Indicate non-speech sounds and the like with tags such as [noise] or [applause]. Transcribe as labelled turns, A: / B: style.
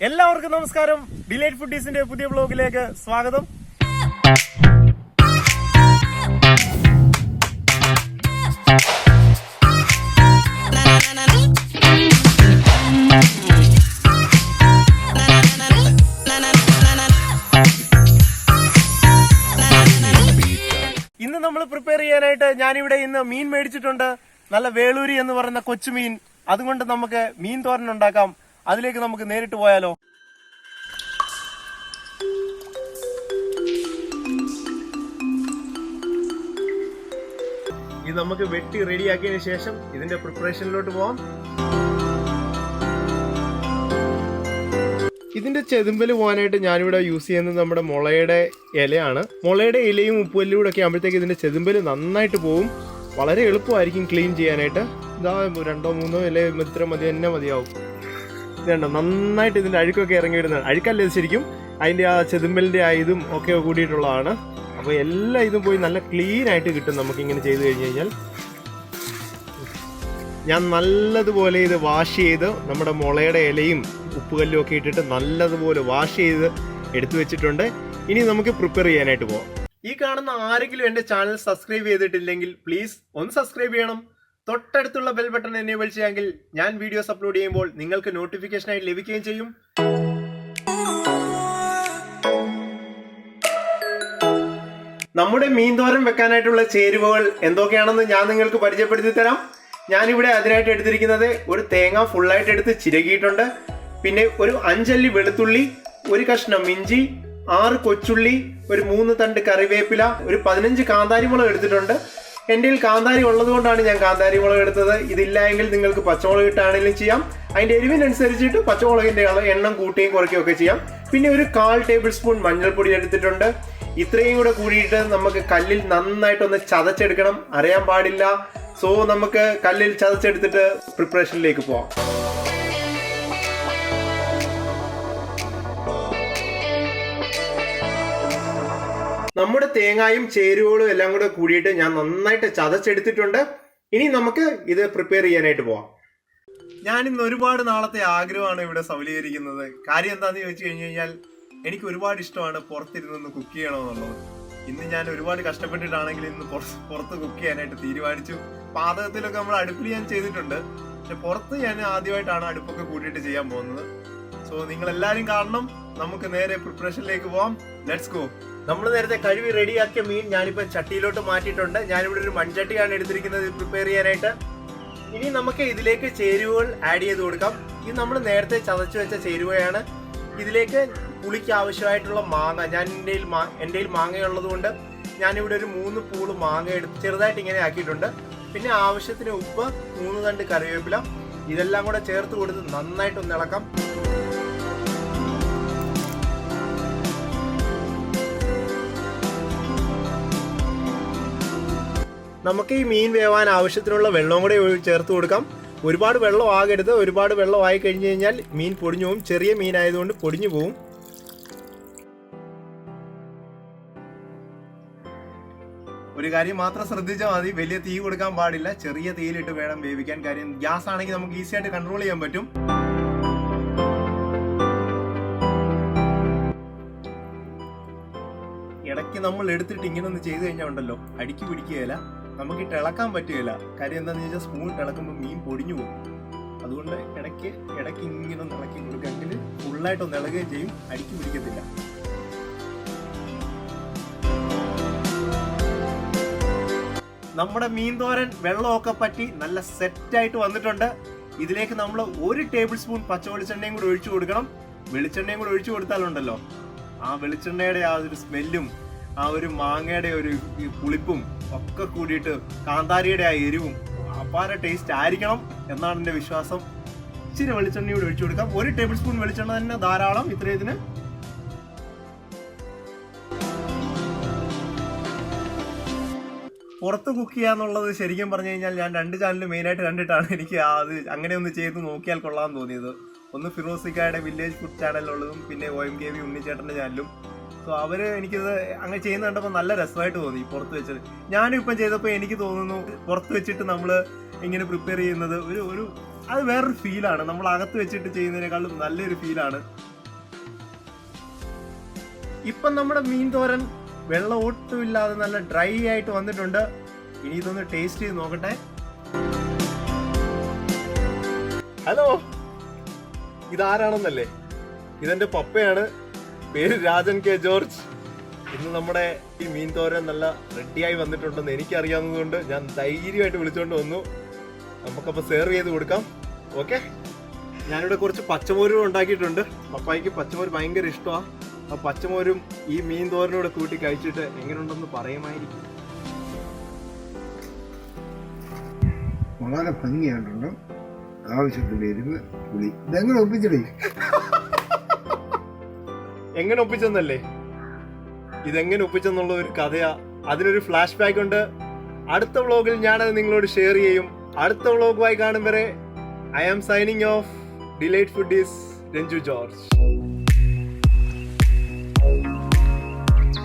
A: എല്ലാവർക്കും നമസ്കാരം. ഡിലൈറ്റ് ഫുഡീസിന്റെ പുതിയ ബ്ലോഗിലേക്ക് സ്വാഗതം. ഇന്ന് നമ്മൾ പ്രിപ്പയർ ചെയ്യാനായിട്ട് ഞാനിവിടെ ഇന്ന് മീൻ മേടിച്ചിട്ടുണ്ട്. നല്ല വേളൂരി എന്ന് പറയുന്ന കൊച്ചുമീൻ. അതുകൊണ്ട് നമുക്ക് മീൻ തോരൻ ഉണ്ടാക്കാം. അതിലേക്ക് നമുക്ക് നേരിട്ട് പോയാലോ? ഇത് നമുക്ക് വെട്ടി റെഡിയാക്കിയതിനു ശേഷം ഇതിന്റെ പ്രിപ്പറേഷനിലോട്ട് പോവാം. ഇതിന്റെ ചെതുമ്പൽ പോകാനായിട്ട് ഞാനിവിടെ യൂസ് ചെയ്യുന്നത് നമ്മുടെ മുളയുടെ ഇലയാണ്. മുളയുടെ ഇലയും ഉപ്പുവല്ലും കൂടെ ഒക്കെ ആകുമ്പോഴത്തേക്ക് ഇതിന്റെ ചെതുമ്പൽ നന്നായിട്ട് പോകും വളരെ എളുപ്പമായിരിക്കും ക്ലീൻ ചെയ്യാനായിട്ട്. ഇതാ രണ്ടോ മൂന്നോ ഇല ഇത്ര മതി തന്നെ മതിയാവും. ഇതുണ്ടോ? നന്നായിട്ട് ഇതിന്റെ അഴുക്കൊക്കെ ഇറങ്ങി വരുന്നതാണ്. അഴുക്കല്ലേ ശരിക്കും? അതിന്റെ ആ ചെതുമ്പലിന്റെ ആ ഇതും ഒക്കെ കൂടിയിട്ടുള്ളതാണ്. അപ്പോൾ എല്ലാ ഇതും പോയി നല്ല ക്ലീൻ ആയിട്ട് കിട്ടും നമുക്ക് ഇങ്ങനെ ചെയ്ത് കഴിഞ്ഞ് കഴിഞ്ഞാൽ. ഞാൻ നല്ലതുപോലെ ഇത് വാഷ് ചെയ്ത് നമ്മുടെ മുളയുടെ ഇലയും ഉപ്പുകല്ലും ഒക്കെ ഇട്ടിട്ട് നല്ലതുപോലെ വാഷ് ചെയ്ത് എടുത്തു വെച്ചിട്ടുണ്ട്. ഇനി നമുക്ക് പ്രിപ്പയർ ചെയ്യാനായിട്ട് പോവാം. ഈ കാണുന്ന ആരെങ്കിലും എന്റെ ചാനൽ സബ്സ്ക്രൈബ് ചെയ്തിട്ടില്ലെങ്കിൽ പ്ലീസ് ഒന്ന് സബ്സ്ക്രൈബ് ചെയ്യണം. തൊട്ടടുത്തുള്ള ബെൽ ബട്ടൺ എനേബിൾ ചെയ്യാമെങ്കിൽ ഞാൻ വീഡിയോസ് അപ്ലോഡ് ചെയ്യുമ്പോൾ നിങ്ങൾക്ക് നോട്ടിഫിക്കേഷനായി ലഭിക്കുകയും ചെയ്യും. നമ്മുടെ മീൻ തോരം വെക്കാനായിട്ടുള്ള ചേരുവകൾ എന്തൊക്കെയാണെന്ന് ഞാൻ നിങ്ങൾക്ക് പരിചയപ്പെടുത്തി തരാം. ഞാനിവിടെ അതിനായിട്ട് എടുത്തിരിക്കുന്നത് ഒരു തേങ്ങ ഫുള്ളായിട്ട് എടുത്ത് ചിരകിയിട്ടുണ്ട്. പിന്നെ ഒരു അഞ്ചല്ലി വെളുത്തുള്ളി ഒരു കഷ്ണം ഇഞ്ചി ആറ് കൊച്ചുള്ളി ഒരു മൂന്ന് തണ്ട് കറിവേപ്പില ഒരു പതിനഞ്ച് കാന്താരി മുളക് എടുത്തിട്ടുണ്ട്. എന്റെ കയ്യിൽ കാന്താരി ഉള്ളതുകൊണ്ടാണ് ഞാൻ കാന്താരി മുളക് എടുത്തത്. ഇതില്ലായെങ്കിൽ നിങ്ങൾക്ക് പച്ചമുളക് ഇട്ടാണെങ്കിലും ചെയ്യാം. അതിന്റെ എരിവിനനുസരിച്ചിട്ട് പച്ചമുളകിന്റെ എണ്ണം കൂട്ടുകയും കുറയ്ക്കുകയും ഒക്കെ ചെയ്യാം. പിന്നെ ഒരു കാൽ ടേബിൾ സ്പൂൺ മഞ്ഞൾപ്പൊടി എടുത്തിട്ടുണ്ട്. ഇത്രയും കൂടെ കൂടിയിട്ട് നമുക്ക് കല്ലിൽ നന്നായിട്ടൊന്ന് ചതച്ചെടുക്കണം. അറിയാൻ പാടില്ല. സോ നമുക്ക് കല്ലിൽ ചതച്ചെടുത്തിട്ട് പ്രിപ്പറേഷനിലേക്ക് പോവാം. നമ്മുടെ തേങ്ങായും ചേരുവകളും എല്ലാം കൂടെ കൂടിയിട്ട് ഞാൻ നന്നായിട്ട് ചതച്ചെടുത്തിട്ടുണ്ട്. ഇനി നമുക്ക് ഇത് പ്രിപ്പയർ ചെയ്യാനായിട്ട് പോവാം. ഞാൻ ഇന്ന് ഒരുപാട് നാളത്തെ ആഗ്രഹമാണ് ഇവിടെ സബലീകരിക്കുന്നത്. കാര്യം എന്താണെന്ന് ചോദിച്ചു കഴിഞ്ഞു കഴിഞ്ഞാൽ എനിക്ക് ഒരുപാട് ഇഷ്ടമാണ് പുറത്തിരുന്ന് കുക്ക് ചെയ്യണമെന്നുള്ളത്. ഇന്ന് ഞാൻ ഒരുപാട് കഷ്ടപ്പെട്ടിട്ടാണെങ്കിൽ ഇന്ന് പുറത്ത് കുക്ക് ചെയ്യാനായിട്ട് തീരുമാനിച്ചു. പാചകത്തിലൊക്കെ നമ്മൾ അടുപ്പിൽ ഞാൻ ചെയ്തിട്ടുണ്ട്. പക്ഷെ പുറത്ത് ഞാൻ ആദ്യമായിട്ടാണ് അടുപ്പൊക്കെ കൂട്ടിയിട്ട് ചെയ്യാൻ പോകുന്നത്. സോ നിങ്ങൾ എല്ലാവരും കാണണം. നമുക്ക് നേരെ പ്രിപ്പറേഷനിലേക്ക് പോവാം. ലെറ്റ്സ് ഗോ നമ്മൾ നേരത്തെ കഴുകി റെഡിയാക്കിയ മീൻ ഞാനിപ്പോൾ ചട്ടിയിലോട്ട് മാറ്റിയിട്ടുണ്ട്. ഞാനിവിടെ ഒരു മൺചട്ടിയാണ് എടുത്തിരിക്കുന്നത്. പ്രിപ്പയർ ചെയ്യാനായിട്ട്. ഇനി നമുക്ക് ഇതിലേക്ക് ചേരുവകൾ ആഡ് ചെയ്ത് കൊടുക്കാം. ഇത് നമ്മൾ നേരത്തെ ചതച്ചു വെച്ച ചേരുവയാണ്. ഇതിലേക്ക് പുളിക്ക് ആവശ്യമായിട്ടുള്ള മാങ്ങ. ഞാൻ എന്റെ മാ എന്റെ മാങ്ങയുള്ളത് കൊണ്ട് ഞാനിവിടെ ഒരു മൂന്ന് പൂൾ മാങ്ങ എടുത്ത് ചെറുതായിട്ട് ഇങ്ങനെ ആക്കിയിട്ടുണ്ട്. പിന്നെ ആവശ്യത്തിന് ഉപ്പ് മൂന്ന് തണ്ട് കറിവേപ്പില. ഇതെല്ലാം കൂടെ ചേർത്ത് കൊടുത്ത് നന്നായിട്ടൊന്ന് ഇളക്കാം. നമുക്ക് ഈ മീൻ വേവാൻ ആവശ്യത്തിനുള്ള വെള്ളവും കൂടെ ചേർത്ത് കൊടുക്കാം. ഒരുപാട് വെള്ളം ആകരുത്. ഒരുപാട് വെള്ളം ആയി കഴിഞ്ഞു കഴിഞ്ഞാൽ മീൻ പൊടിഞ്ഞു പോകും. ചെറിയ മീൻ ആയതുകൊണ്ട് പൊടിഞ്ഞു പോകും. ഒരു കാര്യം മാത്രം ശ്രദ്ധിച്ചാൽ മതി. വലിയ തീ കൊടുക്കാൻ പാടില്ല. ചെറിയ തീയിലിട്ട് വേണം വേവിക്കാൻ. കാര്യം ഗ്യാസ് ആണെങ്കിൽ നമുക്ക് ഈസി ആയിട്ട് കൺട്രോൾ ചെയ്യാൻ പറ്റും. ഇടയ്ക്ക് നമ്മൾ എടുത്തിട്ട് ഇങ്ങനെ ഒന്ന് ചെയ്തു കഴിഞ്ഞാൽ ഉണ്ടല്ലോ. അടിക്ക് പിടിക്കുകയില്ല. നമുക്കിട്ട് ഇളക്കാൻ പറ്റുകയില്ല കാര്യം എന്താണെന്ന് വെച്ചാൽ സ്പൂൺ ഇളക്കുമ്പോൾ മീൻ പൊടിഞ്ഞു പോകും. അതുകൊണ്ട് ഇടയ്ക്ക് ഇടയ്ക്ക് ഇങ്ങനെ ഇളക്കി കൊടുക്കുകയെങ്കിൽ ഫുള്ളായിട്ട് ഒന്ന് ഇളകുകയും ചെയ്യും. അടിക്ക് പിടിക്കത്തില്ല. നമ്മുടെ മീൻ തോരൻ വെള്ളമൊക്കെ പറ്റി നല്ല സെറ്റായിട്ട് വന്നിട്ടുണ്ട്. ഇതിലേക്ക് നമ്മൾ ഒരു ടേബിൾ സ്പൂൺ പച്ച വെളിച്ചെണ്ണയും കൂടി ഒഴിച്ചു കൊടുക്കണം. വെളിച്ചെണ്ണയും കൂടി ഒഴിച്ചു കൊടുത്താലുണ്ടല്ലോ. ആ വെളിച്ചെണ്ണയുടെ ആ ഒരു സ്മെല്ലും ആ ഒരു മാങ്ങയുടെ ഒരു പുളിപ്പും ഒക്കെ കൂടിയിട്ട് കാന്താരിയുടെ ആ എരിവും അപ്പാര ടേസ്റ്റ് ആയിരിക്കണം എന്നാണ് എന്റെ വിശ്വാസം. ഇച്ചിരി വെളിച്ചെണ്ണ കൂടി ഒഴിച്ചു കൊടുക്കാം. ഒരു ടേബിൾ സ്പൂൺ വെളിച്ചെണ്ണ തന്നെ ധാരാളം. ഇത്രയത്തിന് പുറത്ത് കുക്ക് ചെയ്യാന്നുള്ളത് ശരിക്കും പറഞ്ഞു കഴിഞ്ഞാൽ ഞാൻ രണ്ട് ചാനൽ മെയിനായിട്ട് കണ്ടിട്ടാണ് എനിക്ക് അത് അങ്ങനെ ഒന്ന് ചെയ്ത് നോക്കിയാൽ കൊള്ളാൻ തോന്നിയത്. ഒന്ന് ഫിറോസിക്കായുടെ വില്ലേജ് ഫുഡ് ചാനലുള്ളതും പിന്നെ ഒ എം കെ വി ഉണ്ണിച്ചേട്ടന്റെ ചാനലും സോ അവർ എനിക്കിത് അങ്ങനെ ചെയ്യുന്ന കണ്ടപ്പോൾ നല്ല രസമായിട്ട് തോന്നി പുറത്ത് വെച്ചത്. ഞാനും ഇപ്പം ചെയ്തപ്പോൾ എനിക്ക് തോന്നുന്നു പുറത്ത് വെച്ചിട്ട് നമ്മൾ ഇങ്ങനെ പ്രിപ്പയർ ചെയ്യുന്നത് ഒരു ഒരു അത് വേറൊരു ഫീലാണ് നമ്മൾ അകത്ത് വെച്ചിട്ട് ചെയ്യുന്നതിനേക്കാളും നല്ലൊരു ഫീലാണ് ഇപ്പം നമ്മുടെ മീൻ തോരൻ വെള്ളം ഒട്ടുമില്ലാതെ നല്ല ഡ്രൈ ആയിട്ട് വന്നിട്ടുണ്ട്. ഇനി ഇതൊന്ന് ടേസ്റ്റ് ചെയ്ത് നോക്കട്ടെ. ഹലോ ഇതാരാണെന്നല്ലേ? ഇതെന്റെ പപ്പയാണ്. പേര് രാജൻ കെ ജോർജ്. ഇന്ന് നമ്മുടെ ഈ മീൻ തോരൻ നല്ല റെഡിയായി വന്നിട്ടുണ്ടെന്ന് എനിക്കറിയാവുന്നതുകൊണ്ട് ഞാൻ ധൈര്യമായിട്ട് വിളിച്ചുകൊണ്ട് വന്നു. നമുക്കപ്പോൾ സെർവ് ചെയ്ത് കൊടുക്കാം. ഓക്കെ ഞാനിവിടെ കുറച്ച് പച്ചമോരും ഉണ്ടാക്കിയിട്ടുണ്ട്. പപ്പായ്ക്ക് പച്ചമോര് ഭയങ്കര ഇഷ്ടമാണ് ആ പച്ചമോരും ഈ മീൻ തോരനോട് കൂട്ടി കഴിച്ചിട്ട് എങ്ങനെയുണ്ടെന്ന് പറയുമായിരിക്കും.
B: വളരെ ഭംഗിയായിട്ടുണ്ട്. ആവശ്യത്തിന് എരിവ് പുളി. ഇതെങ്ങനെ ഒപ്പിച്ചിടേ [laughs]
A: എങ്ങനെ ഒപ്പിച്ചെന്നല്ലേ? ഇതെങ്ങനെ ഒപ്പിച്ചെന്നുള്ള ഒരു കഥയാ. അതിനൊരു ഫ്ലാഷ് ബാക്ക് ഉണ്ട്. അടുത്ത വ്ളോഗിൽ ഞാനത് നിങ്ങളോട് ഷെയർ ചെയ്യും. അടുത്ത വ്ളോഗുമായി കാണും വരെ I am signing off Delight Food is Ranju George